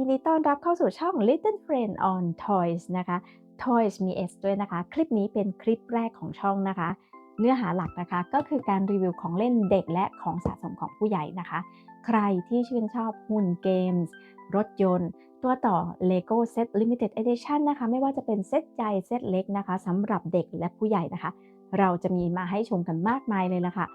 ยินดีต้อนรับเข้าสู่ช่อง Little Friend on Toys นะคะ Toys มี S ด้วยนะคะ คลิปนี้เป็นคลิปแรกของช่องนะคะ เนื้อหาหลักนะคะก็คือการรีวิวของเล่นเด็กและของสะสมของผู้ใหญ่นะคะ ใครที่ชื่นชอบหุ่นเกมส์รถยนต์ ตัวต่อ Lego Set Limited Edition นะคะ ไม่ว่าจะเป็นเซตใหญ่เซตเล็กนะคะสำหรับเด็กและผู้ใหญ่นะคะ เราจะมีมาให้ชมกันมากมายเลยละค่ะ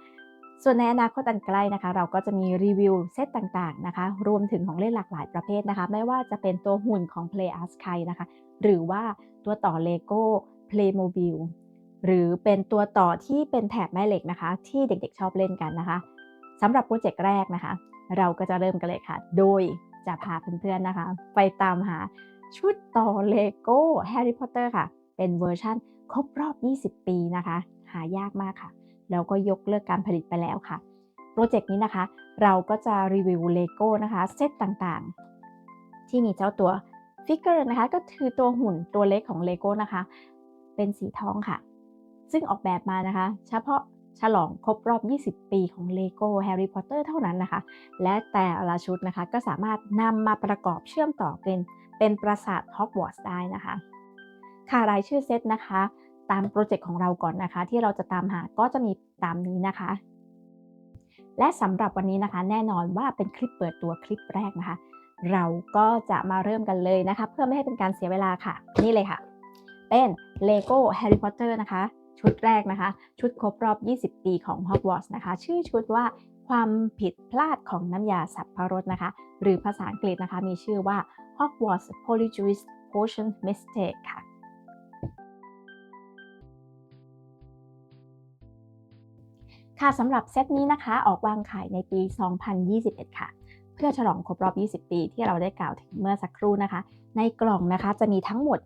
ส่วนในอนาคตอันใกล้นะคะ เราก็จะมีรีวิวเซตต่างๆนะคะ รวมถึงของเล่นหลากหลายประเภทนะคะ ไม่ว่าจะเป็นตัวหุ่นของ Play a s k y นะคะ หรือว่าตัวต่อ Lego Playmobil หรือเป็นตัวต่อที่เป็นแถบแม่เหล็กนะคะ ที่เด็กๆชอบเล่นกันนะคะสำหรับโปรเจกต์แรกนะคะ เราก็จะเริ่มกันเลยค่ะ โดยจะพาเพื่อนๆนะคะ ไปตามหาชุดต่อ Lego Harry Potter ค่ะ เป็นเวอร์ชั่นครบรอบ 20 ปีนะคะ หายากมากค่ะ แล้วก็ยกเลิกการผลิตไปแล้วค่ะ โปรเจกต์นี้นะคะ เราก็จะรีวิวเลโก้นะคะเซตต่างๆ ที่มีเจ้าตัวฟิกเกอร์นะคะ ก็คือตัวหุ่นตัวเล็กของเลโก้นะคะ เป็นสีทองค่ะ ซึ่งออกแบบมานะคะ เฉพาะฉลองครบรอบ 20 ปีของ Lego Harry Potter เท่านั้นนะคะ และแต่ละชุดนะคะก็สามารถนำมาประกอบเชื่อมต่อเป็นเป็นปราสาทฮอกวอตส์ได้นะคะ ค่ะรายชื่อเซตนะคะ ตามโปรเจกต์ของเราก่อนนะคะ ที่เราจะตามหาก็จะมีตามนี้นะคะ และสำหรับวันนี้นะคะ แน่นอนว่าเป็นคลิปเปิดตัวคลิปแรกนะคะ เราก็จะมาเริ่มกันเลยนะคะ เพื่อไม่ให้เป็นการเสียเวลาค่ะ นี่เลยค่ะ เป็น Lego Harry Potter นะคะ ชุดแรกนะคะ ชุดครบรอบ 20 ปีของ Hogwarts นะคะ ชื่อชุดว่าความผิดพลาดของน้ำยาสับพรสนะคะ หรือภาษาอังกฤษนะคะ มีชื่อว่า Hogwarts Polyjuice Potion Mistake ค่ะ ค่ะสำหรับเซตนี้นะคะ ออกวางขายในปี 2021 ค่ะ เพื่อฉลองครบรอบ 20 ปีที่เราได้กล่าวถึงเมื่อสักครู่นะคะ ในกล่องนะคะจะมีทั้งหมด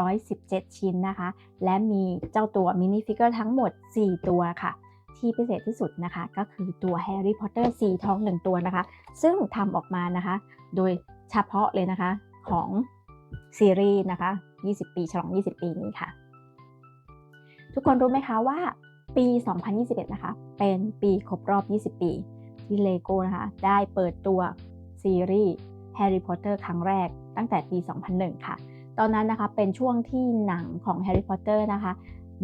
217 ชิ้นนะคะ และมีเจ้าตัวมินิฟิกเกอร์ทั้งหมด 4 ตัวค่ะ ที่พิเศษที่สุดนะคะ ก็คือตัวแฮร์รี่พอตเตอร์สีทอง 1 ตัวนะคะ ซึ่งทำออกมานะคะ โดยเฉพาะเลยนะคะของซีรีส์นะคะ 20 ปี ฉลอง 20 ปีนี้ค่ะ ทุกคนรู้ไหมคะว่า ปี 2021 นะคะ เป็นปีครบรอบ 20 ปี ที่เลโก้นะคะ ได้เปิดตัวซีรีส์ Harry Potter ครั้งแรกตั้งแต่ปี 2001 ค่ะ ตอนนั้นนะคะเป็นช่วงที่หนังของ Harry Potter นะคะ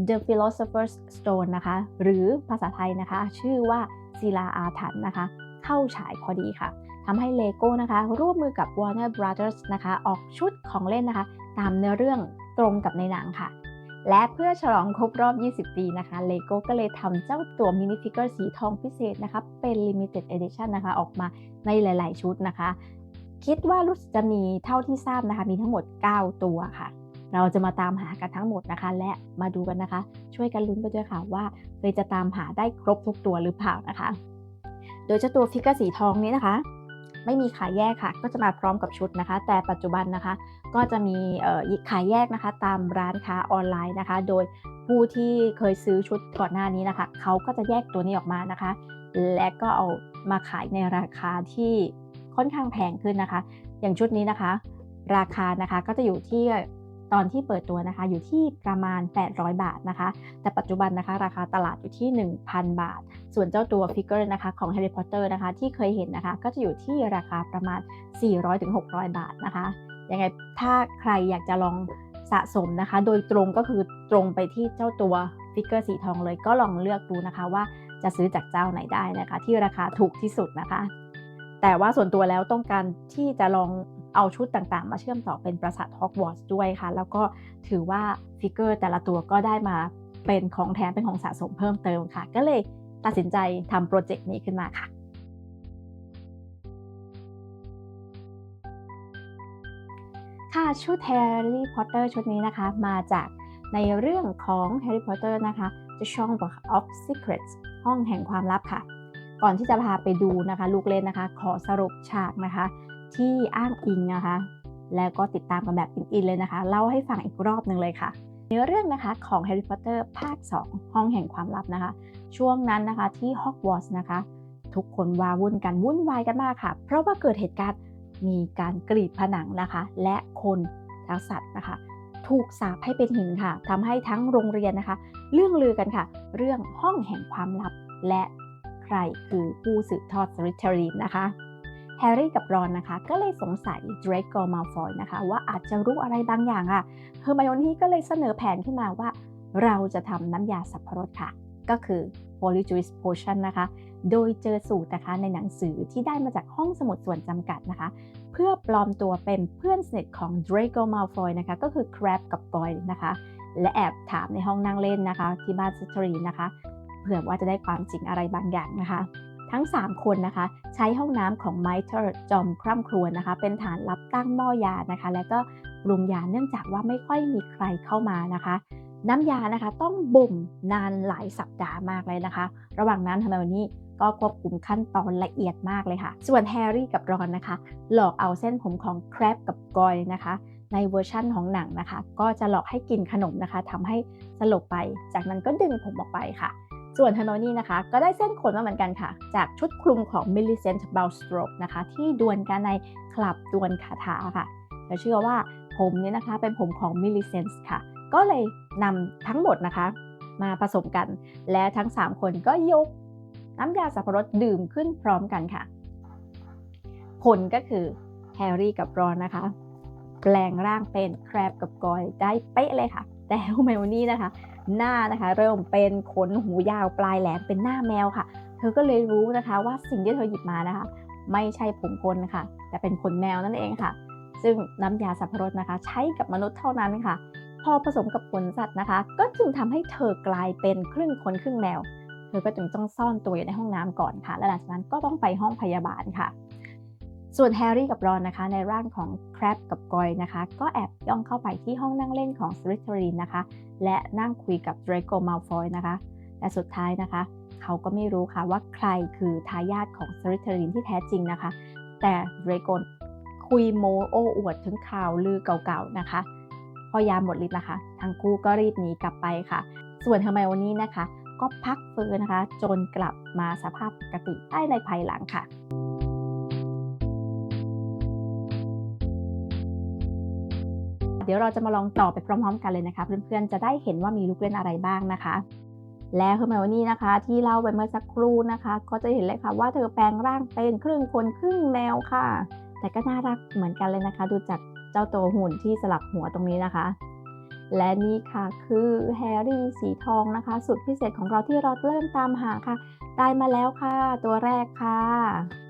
The Philosopher's Stone นะคะ หรือภาษาไทยนะคะ ชื่อว่าศิลาอาถรรพ์นะคะ เข้าฉายพอดีค่ะทำให้เลโก้นะคะ ร่วมมือกับ Warner Brothers นะคะ ออกชุดของเล่นนะคะ ตามเนื้อเรื่องตรงกับในหนังค่ะ และเพื่อฉลองครบรอบ 20 ปีนะคะเลโก้ก็เลยทำเจ้าตัวมินิฟิกเกอร์สีทองพิเศษนะคะ เป็น Limited Edition นะคะ ออกมาในหลาย ๆ ชุดนะคะ คิดว่ารู้สึกจะมีเท่าที่ทราบนะคะ มีทั้งหมด 9 ตัวค่ะ เราจะมาตามหากันทั้งหมดนะคะ และมาดูกันนะคะ ช่วยกันลุ้นไปด้วยค่ะว่าเลยจะตามหาได้ครบทุกตัวหรือเปล่านะคะ โดยเจ้าตัวฟิกเกอร์สีทองนี้นะคะ ไม่มีขายแยกค่ะ ก็จะมาพร้อมกับชุดนะคะ แต่ปัจจุบันนะคะ ก็จะมีขายแยกนะคะ ตามร้านค้าออนไลน์นะคะ โดยผู้ที่เคยซื้อชุดก่อนหน้านี้นะคะ เขาก็จะแยกตัวนี้ออกมานะคะ และก็เอามาขายในราคาที่ค่อนข้างแพงขึ้นนะคะ อย่างชุดนี้นะคะ ราคานะคะก็จะอยู่ที่ ตอนที่เปิดตัวนะคะอยู่ที่ประมาณ 800 บาทนะคะ แต่ปัจจุบันนะคะราคาตลาดอยู่ที่ 1,000 บาท ส่วนเจ้าตัวฟิกเกอร์นะคะของ Harry Potter นะคะที่เคยเห็นนะคะก็จะอยู่ที่ราคาประมาณ 400-600 บาทนะคะยังไงถ้าใครอยากจะลองสะสมนะคะ โดยตรงก็คือตรงไปที่เจ้าตัวฟิกเกอร์สีทองเลยก็ลองเลือกดูนะคะว่าจะซื้อจากเจ้าไหนได้นะคะ ที่ราคาถูกที่สุดนะคะ แต่ว่าส่วนตัวแล้วต้องการที่จะลอง เอาชุดต่างๆ มาเชื่อมต่อเป็นปราสาทฮอกวอตส์ด้วยค่ะ แล้วก็ถือว่าฟิกเกอร์แต่ละตัวก็ได้มาเป็นของแถมเป็นของสะสมเพิ่มเติมค่ะ ก็เลยตัดสินใจทำโปรเจกต์นี้ขึ้นมาค่ะ ค่ะชุด Harry Potter ชุดนี้นะคะ มาจากในเรื่องของ Harry Potter นะคะ The Chamber of Secrets ห้องแห่งความลับค่ะ ก่อนที่จะพาไปดูนะคะ ลูกเล่นนะคะ ขอสรุปฉากนะคะ ที่อ้างอิงนะคะ แล้วก็ติดตามกันแบบอินๆเลยนะคะ เล่าให้ฟังอีกรอบหนึ่งเลยค่ะ เนื้อเรื่องนะคะของ Harry Potter ภาค 2 ห้องแห่งความลับนะคะ ช่วงนั้นนะคะที่ฮอกวอตส์นะคะ ทุกคนวาวุ่นกันวุ่นวายกันมากค่ะ เพราะว่าเกิดเหตุการณ์มีการกรีดผนังนะคะ และคนทั้งสัตว์นะคะ ถูกสาปให้เป็นหินค่ะทำให้ทั้งโรงเรียนนะคะ เรื่องลือกันค่ะ เรื่องห้องแห่งความลับและใครคือผู้สืบทอดสริทรีนนะคะ แฮร์รี่กับรอนนะคะ ก็เลยสงสัยเดรโกมาฟอยนะคะ ว่าอาจจะรู้อะไรบางอย่างค่ะเฮอร์ไมโอนี่ก็เลยเสนอแผนขึ้นมาว่า เราจะทำน้ำยาสับปะรดค่ะ ก็คือ Polyjuice Potion นะคะ โดยเจอสูตรนะคะในหนังสือที่ได้มาจากห้องสมุดส่วนจำกัดนะคะ เพื่อปลอมตัวเป็นเพื่อนสนิทของ Draco Malfoy นะคะ ก็คือ Crab กับ Goyle นะคะ และแอบถามในห้องนั่งเล่นนะคะ ที่บ้านซิตรีนะคะ เผื่อว่าจะได้ความจริงอะไรบางอย่างนะคะ ทั้ง 3 คนนะคะ ใช้ห้องน้ำของไมเทอร์จอมคร่ำครวญนะคะ เป็นฐานรับตั้งหม้อยานะคะ และก็ปรุงยาเนื่องจากว่าไม่ค่อยมีใครเข้ามานะคะ น้ำยานะคะต้องบ่มนานหลายสัปดาห์มากเลยนะคะ ระหว่างนั้นทำไมวันนี้ก็ควบคุมขั้นตอนละเอียดมากเลยค่ะ ส่วนแฮร์รี่กับรอนนะคะ หลอกเอาเส้นผมของแครบกับกอยนะคะ ในเวอร์ชั่นของหนังนะคะ ก็จะหลอกให้กินขนมนะคะทำให้สลบไป จากนั้นก็ดึงผมออกไปค่ะ ส่วนเฮอร์ไมนี่นะคะ ก็ได้เส้นขนมาเหมือนกันค่ะ จากชุดคลุมของมิลลิเซนต์บ l ลสโตรกนะคะ ที่ดวลกันในคลับดวลคาถาค่ะเธอเชื่อว่าผมเนี่ยนะคะเป็นผมของมิลลิเซนต์ค่ะ ก็เลยนำทั้งหมดนะคะ มาผสมกัน และทั้ง 3 คนก็ยกน้ำยาสับปะรดดื่มขึ้นพร้อมกันค่ะ ผลก็คือแฮร์รี่กับรอนนะคะ แปลงร่างเป็นแครบกับกอยได้เป๊ะเลยค่ะ แต่เฮมโอนี่นะคะ หน้านะคะ เริ่มเป็นขนหูยาวปลายแหลมเป็นหน้าแมวค่ะ เธอก็เลยรู้นะคะว่าสิ่งที่เธอหยิบมานะคะ ไม่ใช่ผมคนค่ะ แต่เป็นขนแมวนั่นเองค่ะ ซึ่งน้ำยาสับปะรดนะคะ ใช้กับมนุษย์เท่านั้นค่ะ พอผสมกับขนสัตว์นะคะ ก็จึงทำให้เธอกลายเป็นครึ่งคนครึ่งแมว เธอก็จึงต้องซ่อนตัวอยู่ในห้องน้ำก่อนค่ะ และหลังจากนั้นก็ต้องไปห้องพยาบาลค่ะ ส่วนแฮร์รี่กับรอนนะคะ ในร่างของแครบกับกอยนะคะ ก็แอบย่องเข้าไปที่ห้องนั่งเล่นของส l ิ t รีนนะคะ และนั่งคุยกับ Draco Malfoy นะคะ แต่สุดท้ายนะคะ เขาก็ไม่รู้ค่ะว่าใครคือทายาทของส l ิ t รีนที่แท้จริงนะคะ แต่ Draco คุยโมโอ้อวดถึงข่าวลือเก่าๆนะคะ พอยาหมดฤทธิ์นะคะ ทั้งคู่ก็รีบหนีกลับไปค่ะ ส่วนเฮอร์ไมโอนี่นะคะ ก็พักฟื้นนะคะ จนกลับมาสภาพปกติได้ในภายหลังค่ะ เดี๋ยวเราจะมาลองต่อไปพร้อม ๆ กันเลยนะคะ เพื่อนๆ จะได้เห็นว่ามีลูกเล่นอะไรบ้างนะคะ และเฮอร์ไมโอนี่นะคะ ที่เล่าไปเมื่อสักครู่นะคะ ก็จะเห็นเลยค่ะว่าเธอแปลงร่างเป็นครึ่งคนครึ่งแมวค่ะ แต่ก็น่ารักเหมือนกันเลยนะคะ ดูจากเจ้าตัวหุ่นที่สลับหัวตรงนี้นะคะ และนี่ค่ะคือแฮร์รี่สีทองนะคะ สุดพิเศษของเราที่เราเริ่มตามหาค่ะ ได้มาแล้วค่ะ ตัวแรกค่ะ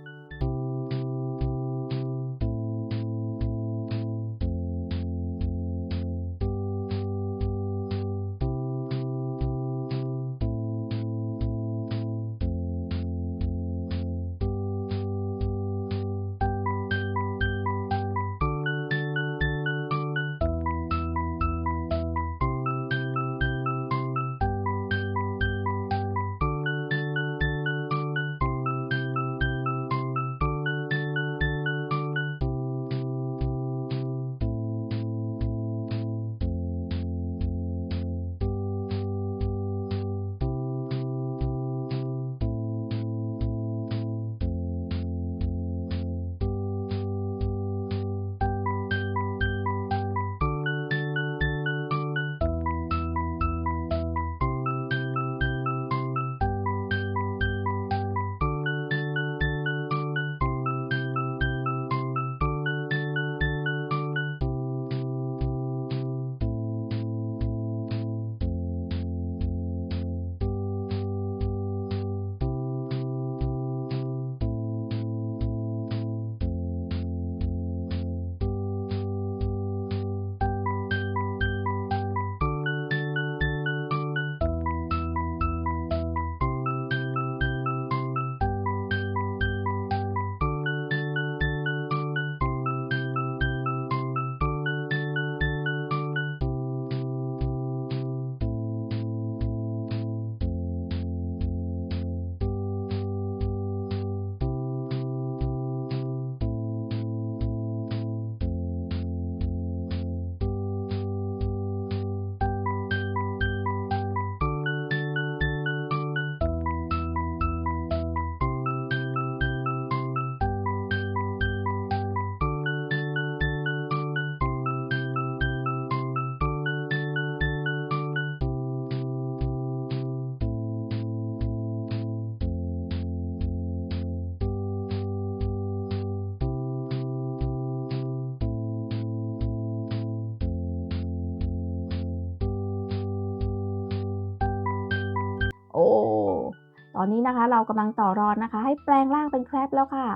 อนนี้นะคะ เรากำลังต่อรอนนะคะ ให้แปลงร่างเป็นแครบแล้วค่ะ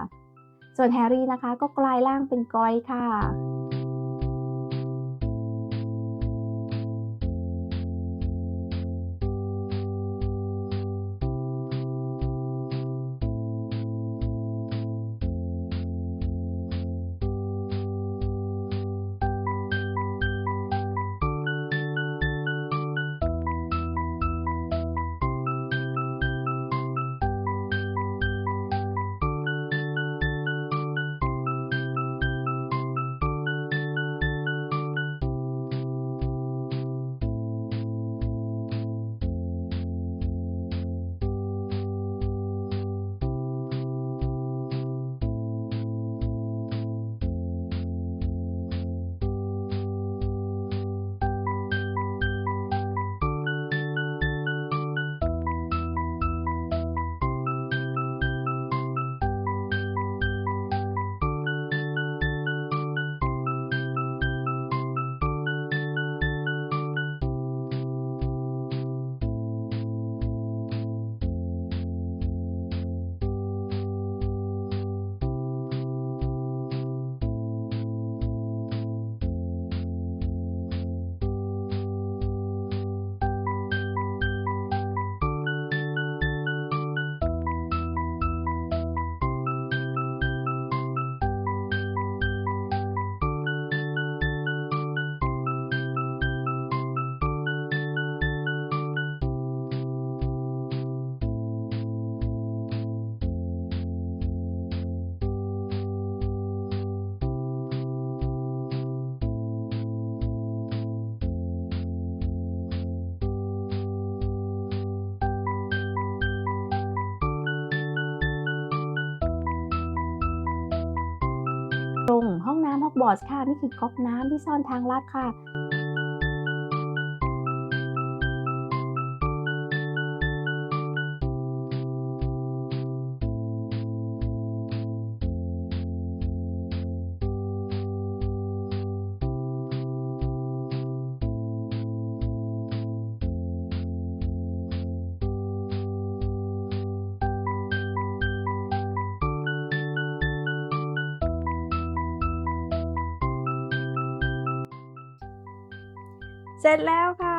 ส่วนแฮร์รี่นะคะ ก็กลายร่างเป็นกอยค่ะ วอตส์ค่ะ นี่คือก๊อกน้ำที่ซ่อนทางลับค่ะ ร็จแล้วค่ะ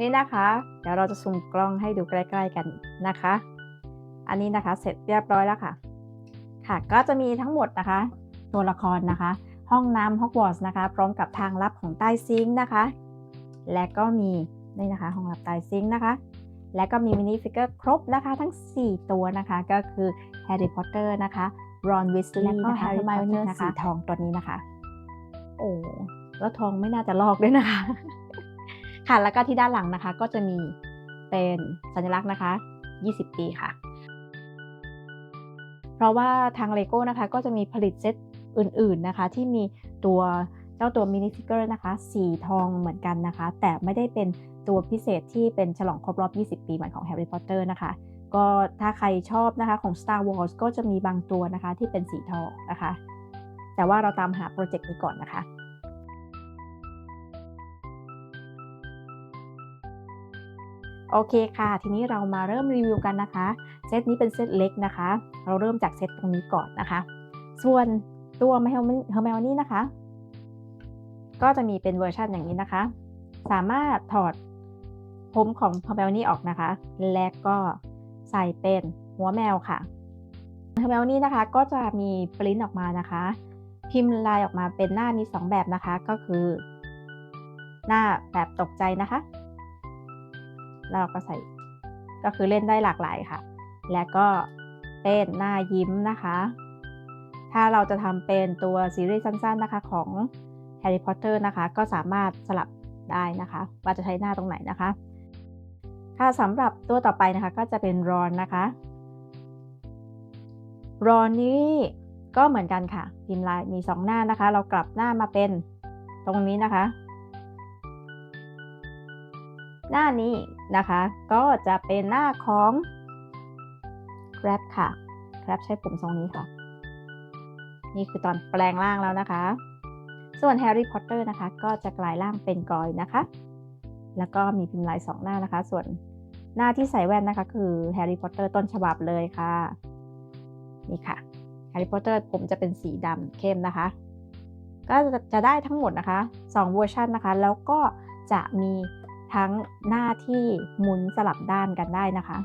นี่นะคะ เดี๋ยวเราจะซูมกล้องให้ดูใกล้ ๆ กันนะคะ อันนี้นะคะเสร็จเรียบร้อยแล้วค่ะ ค่ะ ก็จะมีทั้งหมดนะคะ ตัวละครนะคะ ห้องน้ำฮอกวอตส์นะคะ พร้อมกับทางลับของใต้ซิงค์นะคะ และก็มีนี่นะคะ ห้องลับใต้ซิงค์นะคะ และก็มีมินิฟิกเกอร์ครบนะคะ ทั้ง 4 ตัวนะคะ ก็คือแฮร์รี่พอตเตอร์นะคะรอนวิสลีและย์ก็นะคะ Harry Potter นะคะสีทองตัวนี้นะคะ โอ้ แล้วทองไม่น่าจะลอกด้วยนะคะ ค่ะแล้วก็ที่ด้านหลังนะคะ ก็จะมีเป็นสัญลักษณ์นะคะ 20 ปีค่ะ เพราะว่าทางเลโก้นะคะ ก็จะมีผลิตเซตอื่นๆนะคะ ที่มีตัวเจ้าตัวมินิฟิกเกอร์นะคะสีทองเหมือนกันนะคะ แต่ไม่ได้เป็นตัวพิเศษที่เป็นฉลองครบรอบ 20 ปีเหมือนของแฮร์รี่พอตเตอร์นะคะก็ถ้าใครชอบนะคะของ Star Wars ก็จะมีบางตัวนะคะที่เป็นสีทองนะคะ แต่ว่าเราตามหาโปรเจกต์นี้ก่อนนะคะ โอเคค่ะ ทีนี้เรามาเริ่มรีวิวกันนะคะ เซตนี้เป็นเซตเล็กนะคะ เราเริ่มจากเซตตรงนี้ก่อนนะคะ ส่วนตัวเฮอร์เมลนี่นะคะ ก็จะมีเป็นเวอร์ชันอย่างนี้นะคะ สามารถถอดผมของเฮอร์เมลนี่ออกนะคะ และก็ใส่เป็นหัวแมวค่ะเฮอร์เมลนี่นะคะก็จะมีปริ้นออกมานะคะ พิมพ์ลายออกมาเป็นหน้ามี 2 แบบนะคะ ก็คือ หน้าแบบตกใจนะคะ แล้วเราก็ใส่ก็คือเล่นได้หลากหลายค่ะ และก็เป็นหน้ายิ้มนะคะ ถ้าเราจะทำเป็นตัวซีรีส์สั้นๆนะคะของ Harry Potter นะคะ ก็สามารถสลับได้นะคะ ว่าจะใช้หน้าตรงไหนนะคะ ค่ะสำหรับตัวต่อไปนะคะก็จะเป็นรอนนะคะรอนนี้ก็เหมือนกันค่ะ พิมพ์ลายมี 2 หน้านะคะ เรากลับหน้ามาเป็นตรงนี้นะคะ น้านี้นะคะ ก็จะเป็นหน้าของ Grab ค่ะ Grab ใช้ผมทรงนี้ค่ะ นี่คือตอนแปลงร่างแล้วนะคะ ส่วน Harry Potter นะคะ ก็จะกลายร่างเป็นกอยนะคะ แล้วก็มีพิมพ์ลายสองหน้านะคะ ส่วนหน้าที่ใส่แว่นนะคะ คือแฮร์รี่พอตเตอร์ต้นฉบับเลยค่ะ นี่ค่ะแฮร์รี่พอตเตอร์ผมจะเป็นสีดำเข้มนะคะ ก็จะได้ทั้งหมดนะคะ 2 เวอร์ชันนะคะ แล้วก็จะมี ทั้งหน้าที่หมุนสลับด้านกันได้นะคะ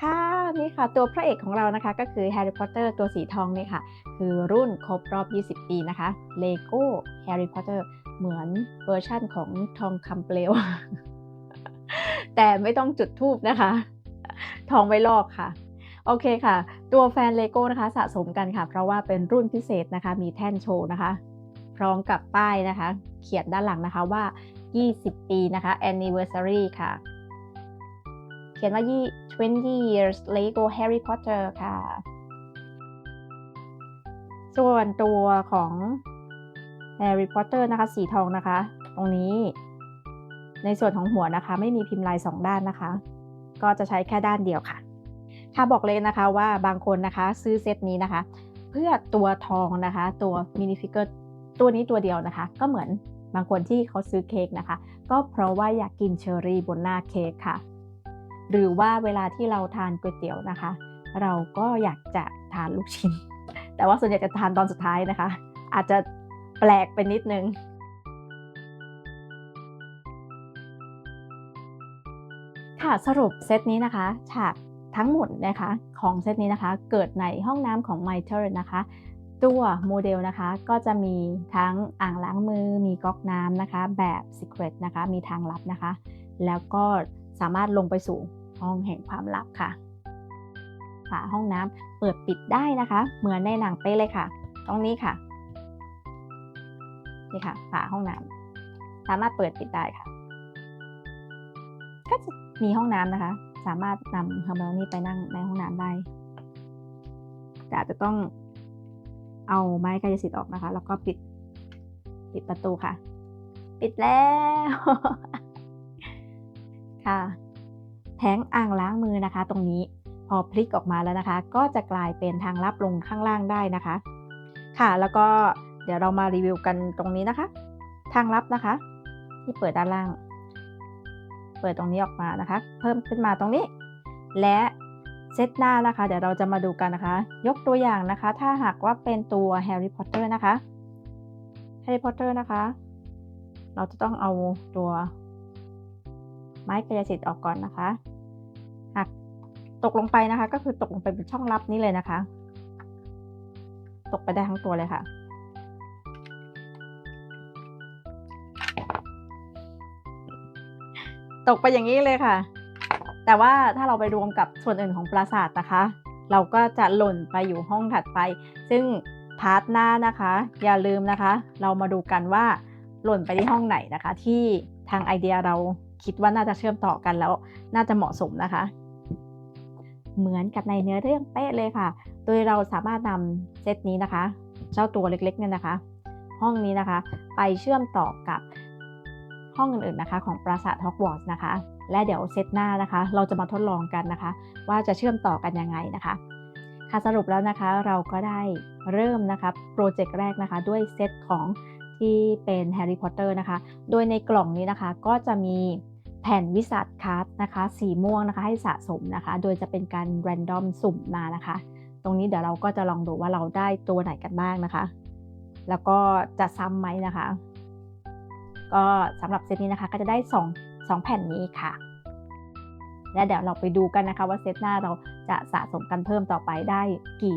ค่ะนี่ค่ะตัวพระเอกของเรานะคะก็คือแฮร์รี่พอตเตอร์ตัวสีทองนี่ค่ะ คือรุ่นครบรอบ 20 ปีนะคะเลโก้แฮร์รี่พอตเตอร์เหมือนเวอร์ชั่นของทองคำเปลว แต่ไม่ต้องจุดทูบนะคะ ทองไว้ลอกค่ะโอเคค่ะ ตัวแฟนเลโก้นะคะสะสมกันค่ะ เพราะว่าเป็นรุ่นพิเศษนะคะ มีแท่นโชว์นะคะ พร้อมกับป้ายนะคะ เขียนด้านหลังนะคะว่า 20 ปีนะคะ anniversary ค่ะ เขียนว่า 20 years Lego Harry Potter ค่ะ ส่วนตัวของ Harry Potter นะคะ สีทองนะคะ ตรงนี้ ในส่วนของหัวนะคะ ไม่มีพิมพ์ลาย 2 ด้านนะคะ ก็จะใช้แค่ด้านเดียวค่ะค่ะบอกเลยนะคะว่าบางคนนะคะซื้อเซตนี้นะคะ เพื่อตัวทองนะคะ ตัวมินิฟิกเกอร์ตัวนี้ตัวเดียวนะคะ ก็เหมือน บางคนที่เขาซื้อเค้กนะคะ ก็เพราะว่าอยากกินเชอร์รี่บนหน้าเค้กค่ะ หรือว่าเวลาที่เราทานก๋วยเตี๋ยวนะคะ เราก็อยากจะทานลูกชิ้น แต่ว่าส่วนใหญ่จะทานตอนสุดท้ายนะคะ อาจจะแปลกไปนิดนึงค่ะสรุปเซตนี้นะคะ ฉากทั้งหมดนะคะของเซตนี้นะคะ เกิดในห้องน้ำของ m i t e r นะคะ ตัวโมเดลนะคะก็จะมีทั้งอ่างล้างมือ มีก๊อกน้ำนะคะ แบบ Secret นะคะ มีทางลับนะคะ แล้วก็สามารถลงไปสู่ห้องแห่งความลับค่ะฝาห้องน้ำเปิดปิดได้นะคะ เหมือนในหนังเป๊ะเลยค่ะ ตรงนี้ค่ะนี่ค่ะฝาห้องน้ำสามารถเปิดปิดได้ค่ะ ก็จะมีห้องน้ำนะคะ สามารถนำเฮอร์เมลนี่ไปนั่งในห้องน้ำได้แต่อาจจะต้อง เอาไม้กายสิทธิ์ออกนะคะ แล้วก็ปิด ปิดประตูค่ะ ปิดแล้ว ค่ะ แผงอ่างล้างมือนะคะ ตรงนี้พอพลิกออกมาแล้วนะคะ ก็จะกลายเป็นทางลับลงข้างล่างได้นะคะ ค่ะแล้วก็เดี๋ยวเรามารีวิวกันตรงนี้นะคะ ทางลับนะคะ ที่เปิดด้านล่าง เปิดตรงนี้ออกมานะคะ เพิ่มขึ้นมาตรงนี้ และ เซตหน้านะคะ เดี๋ยวเราจะมาดูกันนะคะ ยกตัวอย่างนะคะ ถ้าหากว่าเป็นตัวแฮร์รี่พอตเตอร์นะคะแฮร์รี่พอตเตอร์นะคะ เราจะต้องเอาตัว ไม้กายสิทธิ์ออกก่อนนะคะ หากตกลงไปนะคะ ก็คือตกลงไปเป็นช่องลับนี้เลยนะคะ ตกไปได้ทั้งตัวเลยค่ะตกไปอย่างนี้เลยค่ะ แต่ว่าถ้าเราไปรวมกับส่วนอื่นของปราสาทนะคะ เราก็จะหล่นไปอยู่ห้องถัดไป ซึ่งพาร์ทหน้านะคะ อย่าลืมนะคะ เรามาดูกันว่าหล่นไปที่ห้องไหนนะคะ ที่ทางไอเดียเราคิดว่าน่าจะเชื่อมต่อกันแล้ว น่าจะเหมาะสมนะคะ เหมือนกับในเนื้อเรื่องเป๊ะเลยค่ะ โดยเราสามารถนำเซตนี้นะคะ เจ้าตัวเล็กๆเนี่ยนะคะ ห้องนี้นะคะ ไปเชื่อมต่อกับห้องอื่นๆนะคะ ของปราสาทฮอกวอตส์นะคะ และเดี๋ยวเซตหน้านะคะ เราจะมาทดลองกันนะคะ ว่าจะเชื่อมต่อกันยังไงนะคะค่ะสรุปแล้วนะคะเราก็ได้เริ่มนะคะโปรเจกต์แรกนะคะด้วยเซตของที่เป็นแฮร์รี่พอตเตอร์นะคะ โดยในกล่องนี้นะคะก็จะมีแผ่นวิสัทการ์ดนะคะ สีม่วงนะคะให้สะสมนะคะ โดยจะเป็นการแรนดอมสุ่มมานะคะ ตรงนี้เดี๋ยวเราก็จะลองดูว่าเราได้ตัวไหนกันบ้างนะคะ แล้วก็จะซ้ำไหมนะคะ ก็สำหรับเซตนี้นะคะก็จะได้ 2 2 แผ่นนี้ค่ะ และเดี๋ยวเราไปดูกันนะคะว่าเซตหน้าเราจะสะสมกันเพิ่มต่อไปได้กี่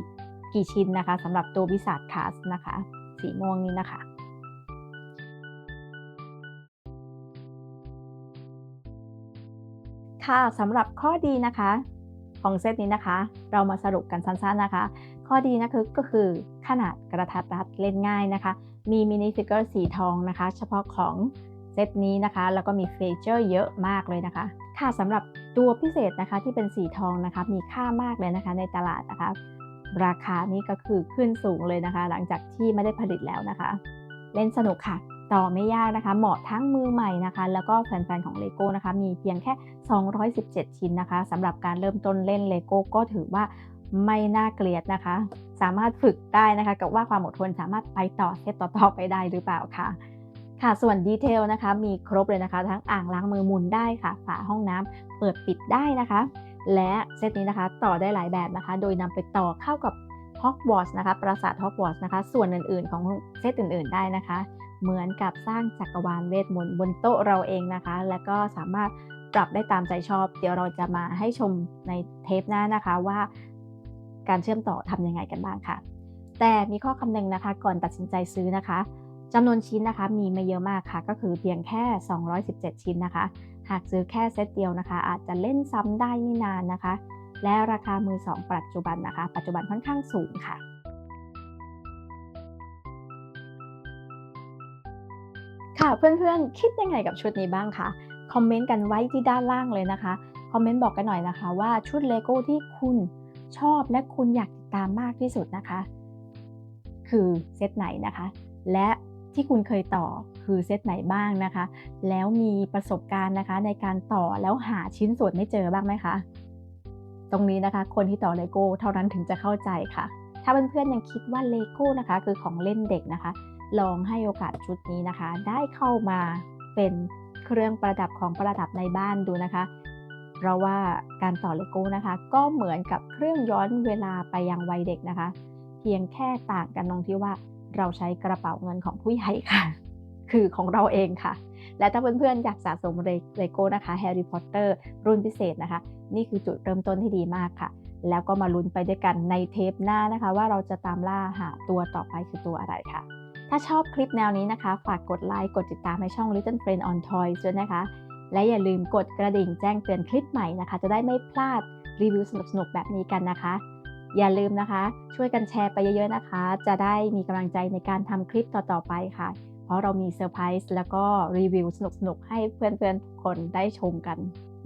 กี่ชิ้นนะคะสำหรับตัววิสัทคาสนะคะ สีม่วงนี้นะคะค่ะสำหรับข้อดีนะคะ ของเซตนี้นะคะ เรามาสรุปกันสั้นๆนะคะ ข้อดีนะคือก็คือขนาดกระทัดรัดเล่นง่ายนะคะ มีมินิฟิกเกอร์สีทองนะคะ เฉพาะของ เซตนี้นะคะแล้วก็มีเฟเจอร์เยอะมากเลยนะคะ ค่ะสำหรับตัวพิเศษนะคะที่เป็นสีทองนะคะมีค่ามากเลยนะคะในตลาดนะคะ ราคานี้ก็คือขึ้นสูงเลยนะคะ หลังจากที่ไม่ได้ผลิตแล้วนะคะ เล่นสนุกค่ะ ต่อไม่ยากนะคะ เหมาะทั้งมือใหม่นะคะ แล้วก็แฟนๆของ LEGO นะคะ มีเพียงแค่ 217 ชิ้นนะคะสำหรับการเริ่มต้นเล่น LEGO ก็ถือว่าไม่น่าเกลียดนะคะ สามารถฝึกได้นะคะ กับว่าความอดทนสามารถไปต่อเซตต่อๆไปได้หรือเปล่าค่ะ ค่ะส่วนดีเทลนะคะ มีครบเลยนะคะ ทั้งอ่างล้างมือหมุนได้ค่ะ ฝาห้องน้ำเปิดปิดได้นะคะ และเซตนี้นะคะต่อได้หลายแบบนะคะ โดยนำไปต่อเข้ากับฮอกวอตส์นะคะปราสาทฮอกวอตส์นะคะ ส่วนอื่นๆ ของเซตอื่นๆได้นะคะ เหมือนกับสร้างจักรวาลเวทมนต์บนโต๊ะเราเองนะคะ และก็สามารถปรับได้ตามใจชอบ เดี๋ยวเราจะมาให้ชมในเทปหน้านะคะว่าการเชื่อมต่อทำยังไงกันบ้างค่ะ แต่มีข้อคำนึงนะคะ ก่อนตัดสินใจซื้อนะคะ จำนวนชิ้นนะคะมีไม่เยอะมากค่ะ ก็คือเพียงแค่ 217 ชิ้นนะคะ หากซื้อแค่เซตเดียวนะคะ อาจจะเล่นซ้ำได้ไม่นานนะคะ และราคามือสองปัจจุบันนะคะ ปัจจุบันค่อนข้างสูงค่ะค่ะเพื่อนๆ คิดยังไงกับชุดนี้บ้างคะคอมเมนต์กันไว้ที่ด้านล่างเลยนะคะคอมเมนต์บอกกันหน่อยนะคะว่าชุดเลโก้ที่คุณชอบและคุณอยากติดตามมากที่สุดนะคะ คือเซตไหนนะคะ และ ที่คุณเคยต่อคือเซตไหนบ้างนะคะ แล้วมีประสบการณ์นะคะในการต่อแล้วหาชิ้นส่วนไม่เจอบ้างไหมคะ ตรงนี้นะคะ คนที่ต่อเลโก้เท่านั้นถึงจะเข้าใจค่ะ ถ้าเพื่อนๆยังคิดว่าเลโก้นะคะ คือของเล่นเด็กนะคะ ลองให้โอกาสชุดนี้นะคะ ได้เข้ามาเป็นเครื่องประดับของประดับในบ้านดูนะคะ เพราะว่าการต่อเลโก้นะคะ ก็เหมือนกับเครื่องย้อนเวลาไปยังวัยเด็กนะคะ เพียงแค่ต่างกันตรงที่ว่า เราใช้กระเป๋าเงินของผู้ใหญ่ค่ะ คือของเราเองค่ะ และถ้าเพื่อนๆอยากสะสมเลโก้นะคะแฮร์รี่พอตเตอร์รุ่นพิเศษนะคะ นี่คือจุดเริ่มต้นที่ดีมากค่ะ แล้วก็มาลุ้นไปด้วยกันในเทปหน้านะคะ ว่าเราจะตามล่าหาตัวต่อไปคือตัวอะไรค่ะ ถ้าชอบคลิปแนวนี้นะคะ ฝากกดไลค์กดติดตามให้ช่อง Little Friend on Toys ด้วยนะคะ และอย่าลืมกดกระดิ่งแจ้งเตือนคลิปใหม่นะคะ จะได้ไม่พลาดรีวิวสนุกๆแบบนี้กันนะคะ อย่าลืมนะคะ ช่วยกันแชร์ไปเยอะๆนะคะ จะได้มีกำลังใจในการทำคลิปต่อๆไปค่ะ เพราะเรามีเซอร์ไพรส์แล้วก็รีวิวสนุกๆ ให้เพื่อนๆทุกคนได้ชมกัน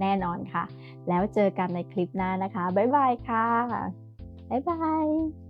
แน่นอนค่ะ แล้วเจอกันในคลิปหน้านะคะ บ๊ายบายค่ะ บ๊ายบาย